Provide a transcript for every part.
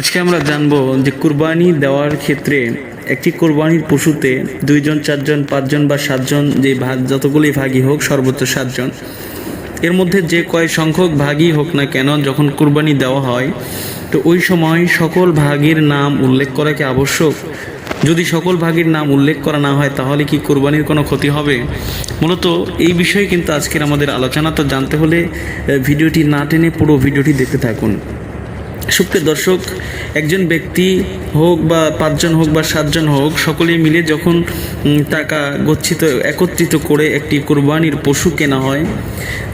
আজকে আমরা জানব যে কুরবানি দেওয়ার ক্ষেত্রে একটি কোরবানির পশুতে দুইজন, চারজন, পাঁচজন বা সাতজন যে ভাগ যতগুলি ভাগই হোক, সর্বোচ্চ সাতজন। এর মধ্যে যে কয় সংখ্যক ভাগই হোক না কেন যখন কুরবানি দেওয়া হয়, তো ওই সময় সকল ভাগের নাম উল্লেখ করা কি আবশ্যক? যদি সকল ভাগের নাম উল্লেখ করা না হয়, তাহলে কি কোরবানির কোনো ক্ষতি হবে? মূলত এই বিষয়ে কিন্তু আজকের আমাদের আলোচনা। তো জানতে হলে ভিডিওটি না টেনে পুরো ভিডিওটি দেখতে থাকুন। সুপ্রিয় দর্শক, একজন ব্যক্তি হোক বা পাঁচজন হোক বা সাতজন হোক সকলে মিলে যখন টাকা গচ্ছিত, একত্রিত করে একটি কোরবানির পশু কেনা হয়,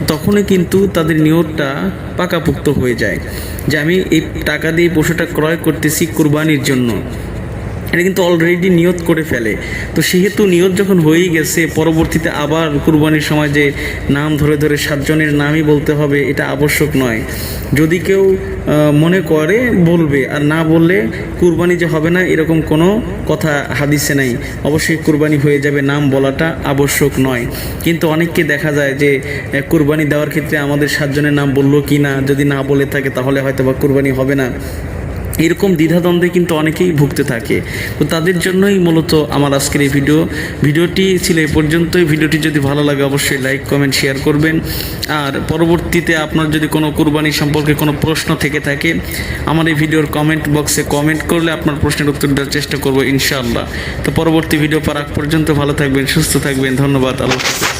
তখনই কিন্তু তাদের নিয়তটা পাকাপুক্ত হয়ে যায়। যে আমি এই টাকা দিয়ে পশুটা ক্রয় করতেছি কোরবানির জন্য। এটা কিন্তু অলরেডি নিয়ত করে ফেলে। তো সেহেতু নিয়ত যখন হয়েই গেছে, পরবর্তীতে আবার কুরবানির সময় যে নাম ধরে ধরে সাতজনের নামই বলতে হবে, এটা আবশ্যক নয়। যদি কেউ মনে করে, বলবে। আর না বললে কুরবানি যে হবে না, এরকম কোনো কথা হাদিসে নাই। অবশ্যই কুরবানি হয়ে যাবে নাম বলাটা আবশ্যক নয়। কিন্তু অনেককে দেখা যায় যে কুরবানি দেওয়ার ক্ষেত্রে আমাদের সাতজনের নাম বলল কি না, যদি না বলে থাকে তাহলে হয়তো বা কুরবানি হবে না। এরকম দ্বিধাদ্বন্দ্বে কিন্তু অনেকেই ভুগতে থাকে। তো তাদের জন্যই মূলত আমার আজকের এই ভিডিও। ভিডিওটি ছিল এই পর্যন্তই। ভিডিওটি যদি ভালো লাগে অবশ্যই লাইক, কমেন্ট, শেয়ার করবেন। আর পরবর্তীতে আপনার যদি কোনো কুরবানি সম্পর্কে কোনো প্রশ্ন থেকে থাকে, আমার এই ভিডিওর কমেন্ট বক্সে কমেন্ট করলে আপনার প্রশ্নের উত্তর দেওয়ার চেষ্টা করব ইনশাআল্লাহ। তো পরবর্তী ভিডিও পার আগ পর্যন্ত ভালো থাকবেন, সুস্থ থাকবেন। ধন্যবাদ, আল্লাহ